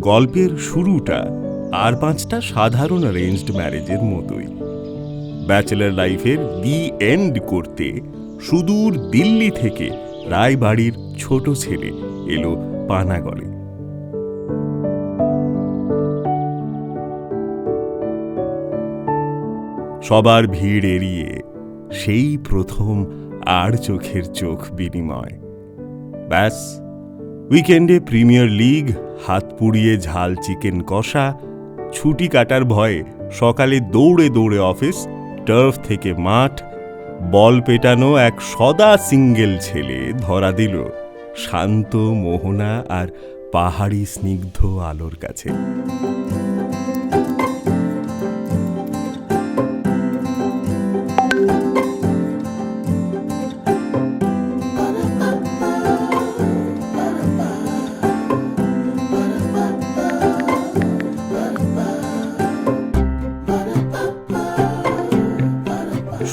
গল্পের শুরুটা আর পাঁচটা সাধারণ অ্যারেঞ্জড ম্যারেজের মতোই। ব্যাচেলার লাইফের দি এন্ড করতে সুদূর দিল্লি থেকে রায়বাড়ির ছোট ছেলে এলো পানাগড়ে। সবার ভিড় এড়িয়ে সেই প্রথম আর চোখের চোখ বিনিময়। ব্যাস, উইকেন্ডে প্রিমিয়ার লিগ, হাত পুড়িয়ে ঝাল চিকেন কষা, ছুটি কাটার ভয়ে সকালে দৌড়ে দৌড়ে অফিস, টার্ফ থেকে মাঠ, বল পেটানো এক সদা সিঙ্গেল ছেলে ধরা দিল শান্ত মোহনা আর পাহাড়ি স্নিগ্ধ আলোর কাছে।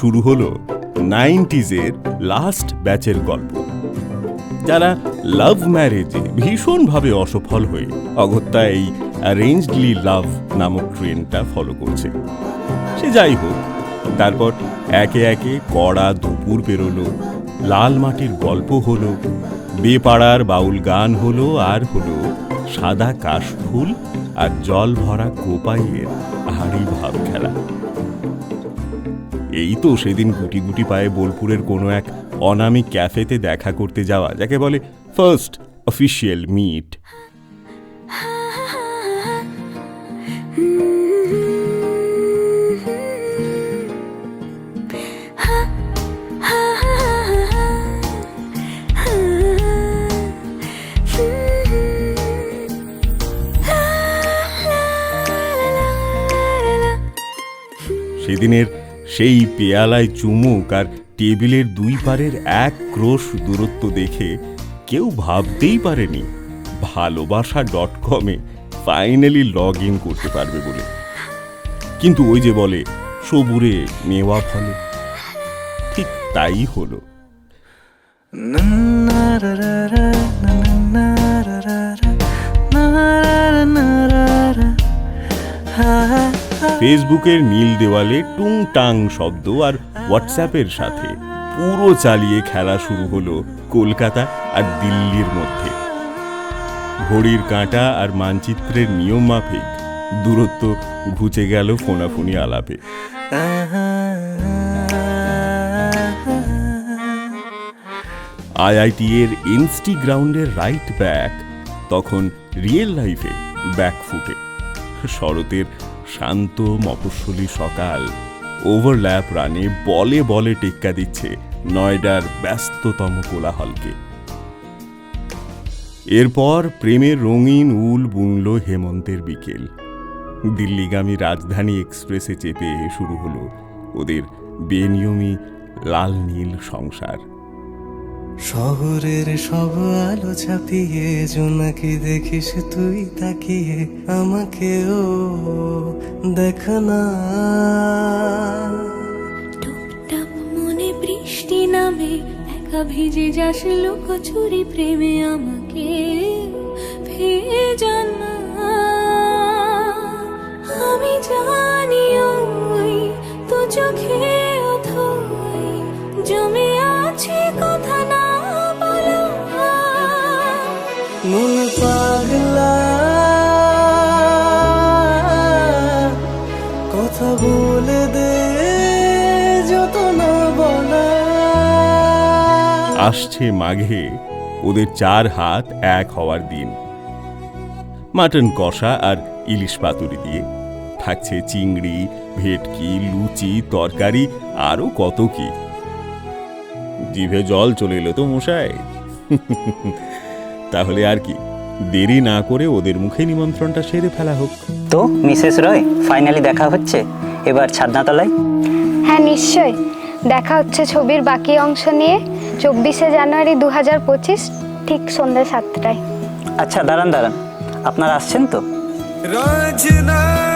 শুরু হলো নাইনটিজের লাস্ট ব্যাচের গল্প। যারা লাভ ম্যারেজে ভীষণভাবে অসফল হয়ে অগত্যা এই অ্যারেঞ্জডলি লাভ নামক ট্রেনটা ফলো করছে। সে যাই হোক, তারপর একে একে কড়া দুপুর পেরোলো, লাল মাটির গল্প হলো, বেপাড়ার বাউল গান হলো, আর হলো সাদা কাশফুল আর জল ভরা কোপাইয়ের হাড়ি ভাব খেলা। এই তো সেদিন গুটি গুটি পায়ে বোলপুরের কোনো এক অনামী ক্যাফেতে দেখা করতে যাওয়া, যাকে বলে ফার্স্ট অফিসিয়াল মিট। সেদিনের সেই পেয়ালায় চুমুক আর টেবিলের দুই পারের এক ক্রোশ দূরত্ব দেখে কেউ ভাবতেই পারেনি, ভালোবাসা ডট কমে ফাইনালি লগ ইন করতে পারবে বলে। কিন্তু ওই যে বলে, সবুরে মেওয়া ফলে। ঠিক তাই হলো। ফেসবুকের নীল দেওয়ালে টুং টাং শব্দ আর হোয়াটসঅ্যাপের সাথে পুরো চালিয়ে খেলা শুরু হলো কলকাতা আর দিল্লির মধ্যে। ঘড়ির কাঁটা আর মানচিত্রের নিয়ম মাফিক। দূরত্ব ঘুচে গেল ফোনাফুনি আলাপে। আইআইটি এর ইনস্টিগ্রাউন্ডের রাইট ব্যাক তখন রিয়েল লাইফে ব্যাক ফুটে শরতের শান্ত মফস্বলী সকাল। ওভারল্যাপ রানে বলে বলে টেক্কা দিচ্ছে নয়ডার ব্যস্ততম কোলাহলকে। এরপর প্রেমের রঙিন উল বুনল হেমন্তের বিকেল। দিল্লিগামী রাজধানী এক্সপ্রেসে চেপে শুরু হলো ওদের বেনিয়মী লাল নীল সংসার। শহরের সব আলো ছাপিয়ে জোনাকি দেখিস তুই তাকিয়ে আমাকেও। দেখ না টুপটাপ মনে বৃষ্টি নামে একা ভিজে যাস লোক ছুরি প্রেমে আমাকে আসছে মাঘে। ওদের চার হাত এক হওয়ার দিন। মাটন কষা আর ইলিশ পাতুরি দিয়ে থাকছে চিংড়ি ভেটকি লুচি তরকারি আরও কত কি। জিভে জল চলে এলো তো মশাই তাহলে আর কি দেরি না করে ওদের মুখে নিমন্ত্রণটা সেরে ফেলা হোক। তো মিসেস রয় ফাইনালি দেখা হচ্ছে? এবার ছাদনাতলায়? হ্যাঁ নিশ্চয় দেখা হচ্ছে ছবির বাকি অংশ নিয়ে। চব্বিশে জানুয়ারি দু হাজার পঁচিশ ঠিক সন্ধ্যা সাতটায়। আচ্ছা দাঁড়ান দাঁড়ান। আপনারা আসছেন তো? রাজনা